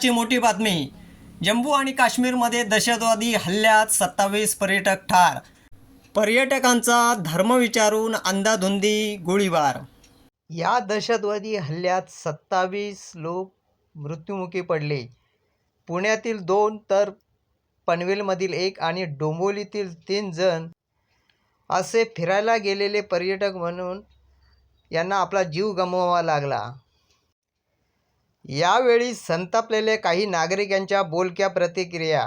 महत्त्वाची मोठी बातमी. जम्मू आणि काश्मीरमध्ये दहशतवादी हल्ल्यात सत्तावीस पर्यटक ठार. पर्यटकांचा धर्म विचारून अंदाधुंदी गोळीबार. या दहशतवादी हल्ल्यात सत्तावीस लोक मृत्युमुखी पडले. पुण्यातील दोन तर पनवेलमधील एक आणि डोंबोलीतील तीन जण असे फिरायला गेलेले पर्यटक म्हणून यांना आपला जीव गमवावा लागला. यावेळी संतापलेले काही नागरिकांच्या बोलक्या प्रतिक्रिया.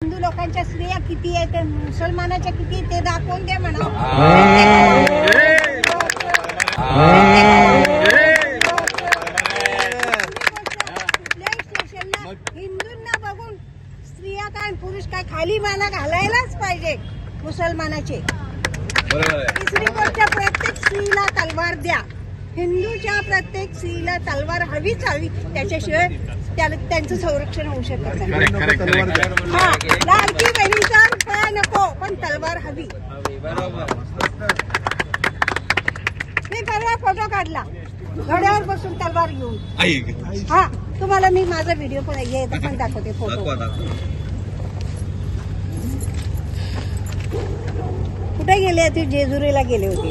हिंदू लोकांच्या स्त्रिया किती आहेत ते मुसलमानाच्या किती आहेत ते दाखवून द्या म्हणा. हिंदूंना बघून स्त्रिया काय पुरुष काय खाली माना घालायलाच पाहिजे मुसलमानाचे. तिसरी गोष्ट प्रत्येक स्त्रीला तलवार द्या. हिंदूच्या प्रत्येक स्त्रीला तलवार हवीच हवी त्याच्याशिवाय त्याला त्यांचं संरक्षण होऊ शकत नाही. हा लाडकी बहिणीचा रुपया नको पण तलवार हवी. मी परवा फोटो काढला. घोड्यावर बसून तलवार घेऊन. हा तुम्हाला मी माझा व्हिडिओ पण पण दाखवते फोटो कुठे गेले होते जेजुरीला गेले होते.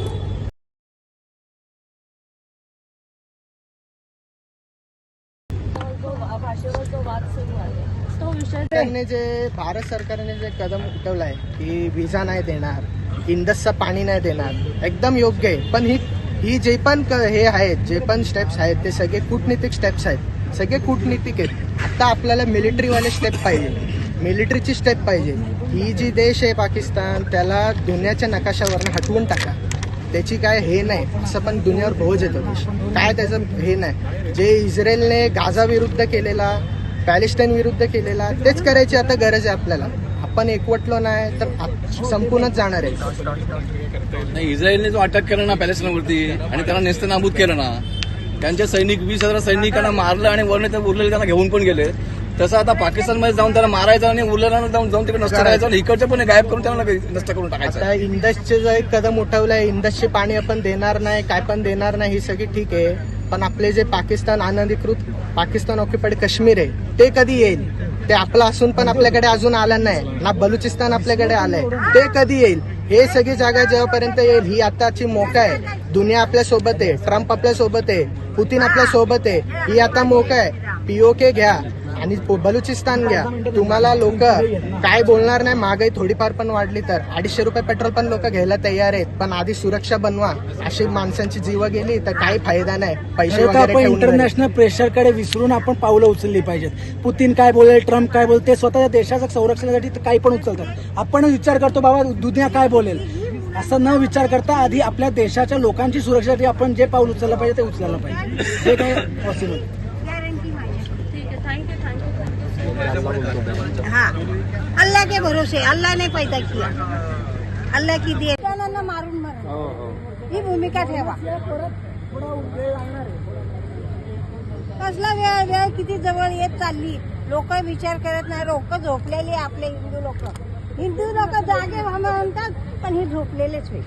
सरकारने जे भारत सरकारने जे कदम उठवलाय आहे की व्हिसा नाही देणार इंडसचं पाणी नाही देणार एकदम योग्य आहे. पण ही ही जे पण हे आहेत जे पण स्टेप्स आहेत ते सगळे कूटनीतिक स्टेप्स आहेत. सगळे कूटनीतिक आहेत. आता आपल्याला मिलिटरीवाले स्टेप पाहिजे. मिलिटरीची स्टेप पाहिजे. ही जी देश आहे पाकिस्तान त्याला दुनियाच्या नकाशावरनं हटवून टाका. त्याची काय हे नाही असं पण दुनियावर भोज येतो काय त्याचं हे नाही. जे इस्रायलने गाझा विरुद्ध केलेला पॅलेस्टाईन विरुद्ध केलेला तेच करायची आता गरज आहे आपल्याला. आपण एकवटलो नाही तर संपूर्णच जाणार आहे. नाही इस्रायलने जो अटक केला ना पॅलेस्टाईनवरती आणि त्यांना नेस्त नाबूद केलं ना त्यांच्या सैनिक वीस हजार सैनिकांना मारलं आणि वरने ते उरलेले त्यांना घेऊन पण गेले. तसं आता पाकिस्तानमध्ये जाऊन त्याला मारायचं आणि उरलेला जाऊन जाऊन तिकडे नष्ट करायचं आणि इकडचे पण गायब करून त्याला नष्ट करून टाकायचं. आता इंडसचे जो एक कदम उठवलंय इंडसचे पाणी आपण देणार नाही काय पण देणार नाही ही सगळी ठीक आहे. पण आपले जे पाकिस्तान अनधिकृत पाकिस्तान ऑक्युपाईड काश्मीर आहे ते कधी येईल? ते आपलं असून पण आपल्याकडे अजून आलं नाही. ना बलुचिस्तान आपल्याकडे आलंय ते कधी येईल? हे सगळी जागा जेव्हापर्यंत येईल ही आताची मोका आहे. दुनिया आपल्यासोबत आहे ट्रम्प आपल्यासोबत आहे पुतीन आपल्यासोबत आहे ही आता मोका आहे. पीओके घ्या. आणि बलुचिस्तान घ्या. तुम्हाला लोक काय बोलणार नाही. महागाई थोडीफार पण वाढली तर. अडीचशे रुपये पेट्रोल पण लोक घ्यायला तयार आहेत. पण आधी सुरक्षा बनवा. अशी माणसांची जीव गेली तर काही फायदा नाही. पैसे आपण. इंटरनॅशनल प्रेशरकडे विसरून आपण पावलं उचलली पाहिजेत. पुतीन काय बोलेल ट्रम्प काय बोलते ते स्वतःच्या देशाच्या संरक्षणासाठी काही पण उचलतात. आपण विचार करतो बाबा दुनिया काय बोलेल? असं न विचार करता आधी आपल्या देशाच्या लोकांची सुरक्षेसाठी आपण जे पाऊल उचललं पाहिजे ते उचलायला पाहिजे. जे काय पॉसिबल हाँ. अल्लाह के भरोसे अल्लाह ने पैदा किया. अल्लाह की दे मारून मरण ही भूमिका ठेवा. कसला वेळ वेळ किती जवळ येत चालली. लोक विचार करत नाही. लोक झोपलेली आहे आपले. हिंदू लोक. हिंदू लोक जागे व्हा म्हणतात पण हे झोपलेलेच होईल.